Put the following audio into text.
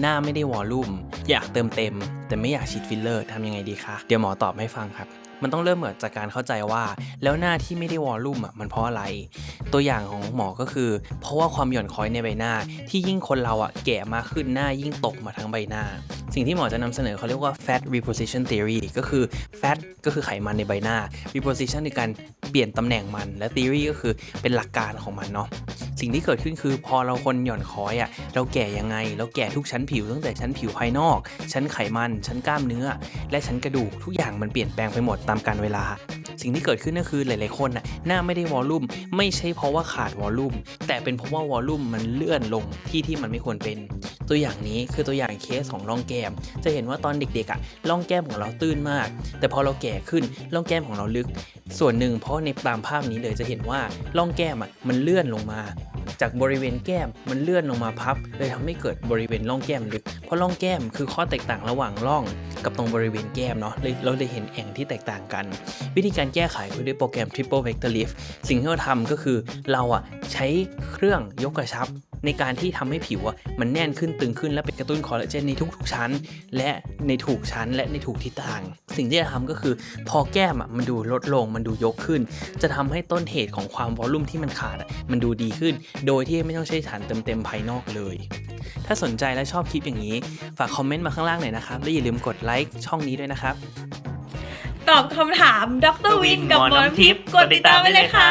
หน้าไม่ได้วอลลุ่ม อยากเติมเต็ม แต่ไม่อยากฉีดฟิลเลอร์ทำยังไงดีคะ เดี๋ยวหมอตอบให้ฟังครับ มันต้องเริ่มเหมือนจากการเข้าใจว่า แล้วหน้าที่ไม่ได้วอลลุ่มอะมันเพราะอะไร ตัวอย่างของหมอก็คือ เพราะว่าความหย่อนคล้อยในใบหน้า ที่ยิ่งคนเราอะแก่มากขึ้นหน้ายิ่งตกมาทั้งใบหน้า สิ่งที่หมอจะนำเสนอเขาเรียกว่า fat reposition theory ก็คือ fat ก็คือไขมันในใบหน้า reposition คือการเปลี่ยนตำแหน่งมัน และ theory ก็คือเป็นหลักการของมันเนาะสิ่งที่เกิดขึ้นคือพอเราคนหย่อนคอยอะ่ะเราแก่ยังไง เราแก่ทุกชั้นผิวตั้งแต่ชั้นผิวภายนอก ชั้นไขมัน ชั้นกล้ามเนื้อ และชั้นกระดูกทุกอย่างมันเปลี่ยนแปลงไปหมดตามกาลเวลา สิ่งที่เกิดขึ้นก็คือหลายๆคนน่ะหน้าไม่ได้วอลลุ่มไม่ใช่เพราะว่าขาดวอลลุ่มแต่เป็นเพราะว่าวอลลุ่มมันเลื่อนลงที่ที่มันไม่ควรเป็น ตัวอย่างนี้คือตัวอย่างเคสของร่องแก้ม จะเห็นว่าตอนเด็กๆอะร่องแก้มของเราตื้นมาก แต่พอเราแก่ขึ้นร่องแก้มของเราลึก ส่วนหนึ่งเพราะในตามภาพนี้เลยจะเห็นว่าร่องแก้มอะมันเลื่อนลงมา จากบริเวณแก้มมันเลื่อนลงมาพับ เลยทำให้เกิดบริเวณร่องแก้มลึก เพราะร่องแก้มคือข้อแตกต่างระหว่างร่องกับตรงบริเวณแก้มเนาะเลยเราเลยเห็นแอ่งที่แตกต่างกัน วิธีการแก้ไขคือด้วยโปรแกรม Triple Vector Lift สิ่งที่เราทำก็คือเราอะใช้เครื่องยกกระชับ ในการที่ทำให้ผิวอะมันแน่นขึ้นตึงขึ้นและเป็นกระตุ้นคอลลาเจนในทุกๆชั้น และในถูกชั้นและในถูกทิศทาง สิ่งที่จะทำก็คือ พอแก้มอะมันดูลดลงมันดูยกขึ้น จะทำให้ต้นเหตุของความวอลลุ่มที่มันขาดอะมันดูดีขึ้น โดยที่ไม่ต้องใช้สารเติมเต็มภายนอกเลย ถ้าสนใจและชอบคลิปอย่างนี้ ฝากคอมเมนต์มาข้างล่างหน่อยนะครับและอย่าลืมกดไลค์ช่องนี้ด้วยนะครับตอบคำถามดรวินกับหมอนทิพย์กดติดตามไว้เลยค่ะ